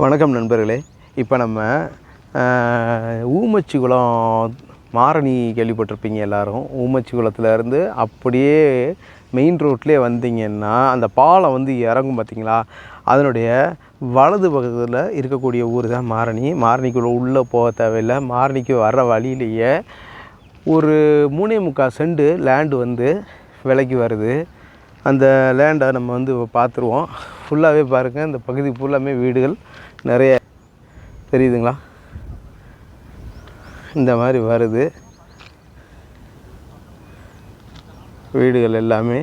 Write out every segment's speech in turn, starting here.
வணக்கம் நண்பர்களே. இப்போ நம்ம ஊமச்சி குளம் மாரணி கேள்விப்பட்டிருப்பீங்க எல்லாரும். ஊமச்சி குளத்துலேருந்து அப்படியே மெயின் ரோட்லேயே வந்தீங்கன்னா அந்த பாலம் வந்து இறங்கும் பார்த்தீங்களா அதனுடைய வலது பக்கத்தில் இருக்கக்கூடிய ஊர் தான் மாரணி. மாரணிக்குள்ளே உள்ளே போக தேவையில்லை. மாரணிக்கு வர்ற வழியிலேயே ஒரு மூணே முக்கால் செண்டு லேண்டு வந்து விலைக்கு வருது. அந்த லேண்டை நம்ம வந்து பார்த்துருவோம். ஃபுல்லாகவே பாருங்கள் இந்த பகுதி ஃபுல்லாமே வீடுகள். நிறைய தெரியுதுங்களா? இந்த மாதிரி வருது. வீடுகள் எல்லாமே.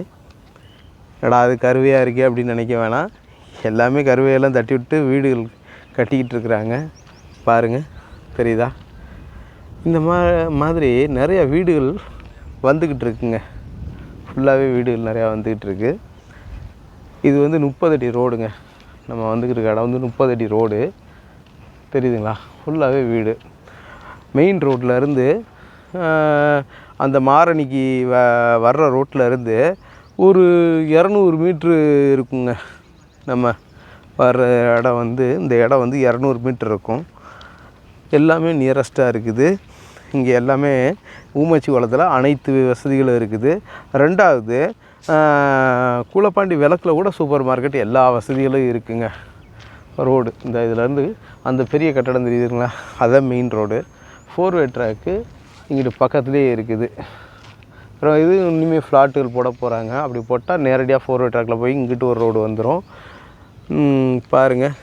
எடா அது கருவையாக இருக்கே அப்படின்னு நினைக்க வேணாம். எல்லாமே கருவையெல்லாம் தட்டி விட்டு வீடுகள் கட்டிக்கிட்டு இருக்கிறாங்க. பாருங்கள் தெரியுதா? இந்த மா மாதிரி நிறைய வீடுகள் வந்துக்கிட்டு இருக்குங்க. ஃபுல்லாகவே வீடுகள் நிறையா வந்துக்கிட்டு இருக்கு. இது வந்து முப்பது அடி ரோடுங்க நம்ம வந்துக்கிட்டு இருக்க இடம் வந்து முப்பது அடி ரோடு. தெரியுதுங்களா? ஃபுல்லாகவே வீடு. மெயின் ரோட்டில் இருந்து அந்த மாரணிக்கு வ வர்ற ரோட்டில் இருந்து ஒரு இரநூறு மீட்ரு இருக்குங்க. நம்ம வர்ற இடம் வந்து இந்த இடம் வந்து இரநூறு மீட்ரு இருக்கும். எல்லாமே நியரஸ்ட்டாக இருக்குது. இங்கே எல்லாமே ஊமச்சி குளத்தில் அனைத்து வசதிகளும் இருக்குது. ரெண்டாவது கூலப்பாண்டி விளக்கில் கூட சூப்பர் மார்க்கெட் எல்லா வசதிகளும் இருக்குங்க. ரோடு. இந்த இதுலேருந்து அந்த பெரிய கட்டடம் தெரியுதுங்களா? அதான் main road four way track இங்கிட்டு பக்கத்துலேயே இருக்குது. அப்புறம் இது இனிமேல் ஃப்ளாட்டுகள் போட போகிறாங்க அப்படி போட்டால் நேரடியாக ஃபோர் வே ட்ராக்கில் போய் இங்கிட்டு ஒரு ரோடு வந்துடும் பாருங்கள்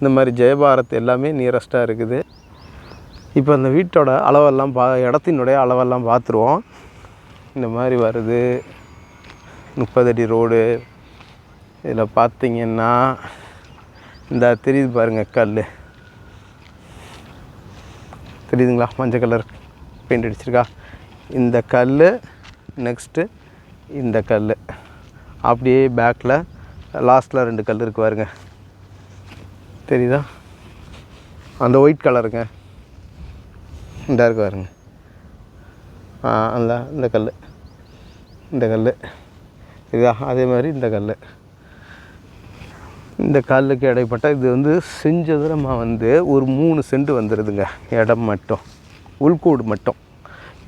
இந்த மாதிரி ஜெயபாரத் எல்லாமே நியரஸ்ட்டாக இருக்குது. இப்போ அந்த வீட்டோட அளவெல்லாம் பா இடத்தினுடைய அளவெல்லாம் பார்த்துருவோம். இந்த மாதிரி வருது. முப்பது அடி ரோடு. இதில் பார்த்தீங்கன்னா இந்த தெரியுது பாருங்கள் கல் தெரியுதுங்களா? மஞ்சள் கலர் பெயிண்ட் அடிச்சிருக்கா? இந்த கல் நெக்ஸ்ட்டு இந்த கல் அப்படியே பேக்கில் லாஸ்ட்டில் ரெண்டு கல் இருக்கு பாருங்க. தெரியுதா? அந்த ஒயிட் கலருங்க இந்த இருக்கு பாருங்க. அந்த இந்த கல் இந்த கல் இதாக அதே மாதிரி இந்த கல் இந்த கல்லுக்கு இடைப்பட்ட இது வந்து செஞ்சதுரமாக வந்து ஒரு மூணு சென்ட் வந்துடுதுங்க இடம் மட்டும். உள்கூடு மட்டும்.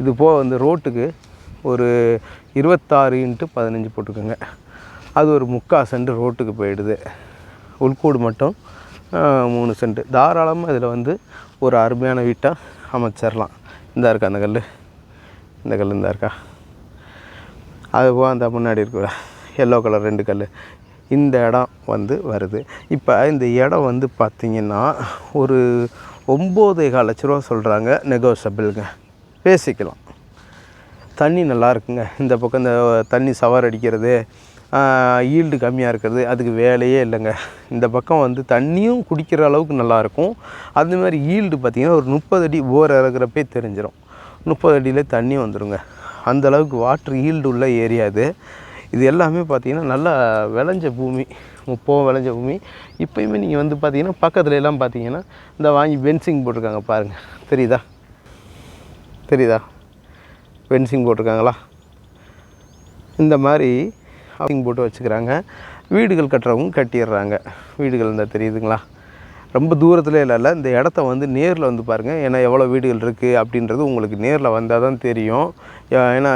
இது போக வந்து ரோட்டுக்கு ஒரு இருபத்தாறு இன்ட்டு பதினஞ்சு போட்டுக்கோங்க. அது ஒரு முக்கால் சென்ட் ரோட்டுக்கு போயிடுது. உள்கூடு மட்டும் மூணு சென்ட் தாராளமாக இதில் வந்து ஒரு அருமையான வீட்டை அமைச்சிடலாம் இந்த இருக்கா அந்த கல் இந்த கல் இந்த இருக்கா? அது போக அந்த முன்னாடி இருக்கிற எல்லோ கலர் ரெண்டு கல் இந்த இடம் வந்து வருது. இப்போ இந்த இடம் வந்து பார்த்திங்கன்னா ஒரு ஒம்போதே கால் லட்ச ரூபா சொல்கிறாங்க நெகோசபிள்ங்க பேசிக்கலாம். தண்ணி நல்லா இருக்குங்க. இந்த பக்கம் இந்த தண்ணி சவார் அடிக்கிறது ஈல்டு கம்மியாக இருக்கிறது அதுக்கு வேலையே இல்லைங்க. இந்த பக்கம் வந்து தண்ணியும் குடிக்கிற அளவுக்கு நல்லாயிருக்கும் அந்த மாதிரி ஈல்டு பார்த்திங்கன்னா ஒரு முப்பது அடி போர் இறக்குறப்பே தெரிஞ்சிடும் முப்பது அடியிலே தண்ணி வந்துடுங்க அந்த அளவுக்கு வாட்ரு ஈல்டு உள்ள ஏரியா இது. இது எல்லாமே பார்த்திங்கன்னா நல்லா விளைஞ்ச பூமி முப்போம் விளைஞ்ச பூமி. இப்போயுமே நீங்கள் வந்து பார்த்தீங்கன்னா பக்கத்துல எல்லாம் பார்த்தீங்கன்னா இந்த வாங்கி பென்சிங் போட்டிருக்காங்க பாருங்கள் தெரியுதா? தெரியுதா? பென்சிங் போட்டிருக்காங்களா? இந்த மாதிரி அவங்க போட்டு வச்சுக்கிறாங்க. வீடுகள் கட்டுறவங்க கட்டிடுறாங்க. வீடுகள் இந்த தெரியுதுங்களா? ரொம்ப தூரத்தில் இல்லை இந்த இடத்த வந்து நேரில் வந்து பாருங்கள் ஏன்னா எவ்வளோ வீடுகள் இருக்குது அப்படின்றது உங்களுக்கு நேரில் வந்தால் தான் தெரியும். ஏன்னா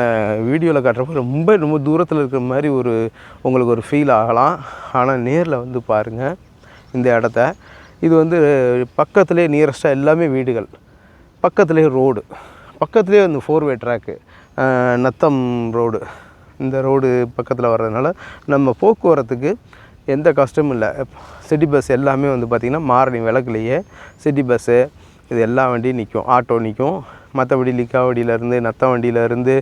வீடியோவில் காட்டுறப்ப ரொம்ப ரொம்ப தூரத்தில் இருக்கிற மாதிரி ஒரு உங்களுக்கு ஒரு ஃபீல் ஆகலாம். ஆனால் நேரில் வந்து பாருங்கள் இந்த இடத்த. இது வந்து பக்கத்துலேயே நியரஸ்ட்டாக எல்லாமே வீடுகள். பக்கத்துலேயே ரோடு பக்கத்துலேயே வந்து four way track Natham road இந்த ரோடு பக்கத்தில் வர்றதுனால நம்ம போக்குவரத்துக்கு எந்த கஷ்டமும் இல்லை. சிட்டி பஸ் எல்லாமே வந்து பார்த்திங்கன்னா மாரணி விளக்குலையே சிட்டி பஸ்ஸு இது எல்லா வண்டியும் நிற்கும் ஆட்டோ நிற்கும் மற்றபடி லிக்கா வண்டியிலேருந்து நத்த வண்டியிலேருந்து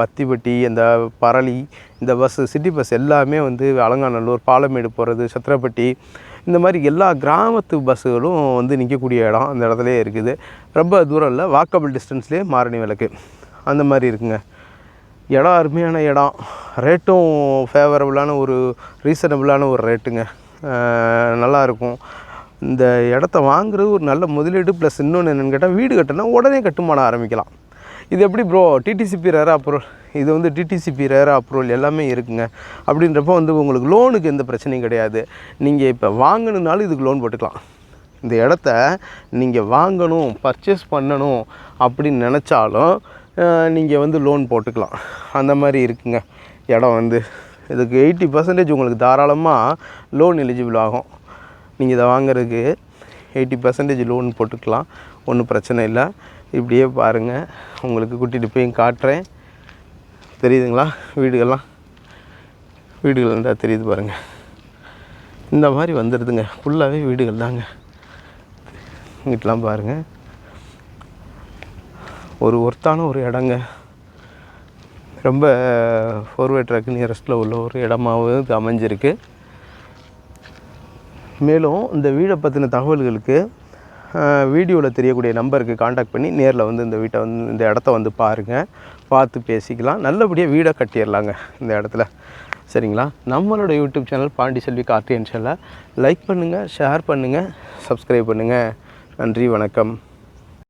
வத்திப்பட்டி இந்த பரளி இந்த பஸ்ஸு சிட்டி பஸ் எல்லாமே வந்து அலங்காநல்லூர் பாலமேடு போகிறது சத்திரப்பட்டி இந்த மாதிரி எல்லா கிராமத்து பஸ்ஸுகளும் வந்து நிற்கக்கூடிய இடம் அந்த இடத்துலையே இருக்குது. ரொம்ப தூரம் இல்லை. வாக்கபிள் டிஸ்டன்ஸ்லேயே மாரணி விளக்கு. அந்த மாதிரி இருக்குங்க. இடம் அருமையான இடம். ரேட்டும் ஃபேவரபுளான ஒரு ரீசனபுளான ஒரு ரேட்டுங்க நல்லாயிருக்கும். இந்த இடத்த வாங்குறது ஒரு நல்ல முதலீடு ப்ளஸ் இன்னொன்று என்னென்னு கேட்டால் வீடு கட்டினா உடனே கட்டுமானம் ஆரம்பிக்கலாம். இது எப்படி ப்ரோ டிடிசிபி ரேரா அப்ரூவல் இது வந்து டிடிசிபி ரேர் அப்ரூவல் எல்லாமே இருக்குங்க. அப்படின்றப்போ வந்து உங்களுக்கு லோனுக்கு எந்த பிரச்சனையும் கிடையாது. நீங்கள் இப்போ வாங்கணுன்னாலும் இதுக்கு லோன் போட்டுக்கலாம். இந்த இடத்த நீங்கள் வாங்கணும் பர்ச்சேஸ் பண்ணணும் அப்படின்னு நினச்சாலும் நீங்கள் வந்து லோன் போட்டுக்கலாம். அந்த மாதிரி இருக்குங்க. இடம் வந்து இதுக்கு எயிட்டி பர்சன்டேஜ் உங்களுக்கு தாராளமாக லோன் எலிஜிபிள் ஆகும். நீங்கள் இதை வாங்குறதுக்கு எயிட்டி பர்சன்டேஜ் லோன் போட்டுக்கலாம். ஒன்றும் பிரச்சனை இல்லை. இப்படியே பாருங்கள் உங்களுக்கு கூட்டிகிட்டு போய் காட்டுறேன். தெரியுதுங்களா? வீடுகள்லாம்? வீடுகள் இருந்தால் தெரியுது பாருங்கள் இந்த மாதிரி வந்துடுதுங்க ஃபுல்லாகவே வீடுகள் தாங்க. இங்கிட்டலாம் பாருங்கள் ஒரு ஒர்த்தான ஒரு இடங்க. ரொம்ப ஃபோர்வே ட்ராக் நியரஸ்ட்டில் உள்ள ஒரு இடமாவும் இது அமைஞ்சிருக்கு. மேலும் இந்த வீடை பற்றின தகவல்களுக்கு வீடியோவில் தெரியக்கூடிய நம்பருக்கு காண்டாக்ட் பண்ணி நேரில் வந்து இந்த வீட்டை வந்து இந்த இடத்த வந்து பாருங்கள் பார்த்து பேசிக்கலாம். நல்லபடியாக வீடை கட்டிடலாங்க இந்த இடத்துல. சரிங்களா? நம்மளோட யூடியூப் சேனல் பாண்டி செல்வி கார்த்தியன் சேனலை லைக் பண்ணுங்கள் ஷேர் பண்ணுங்கள் சப்ஸ்கிரைப் பண்ணுங்கள் நன்றி வணக்கம்.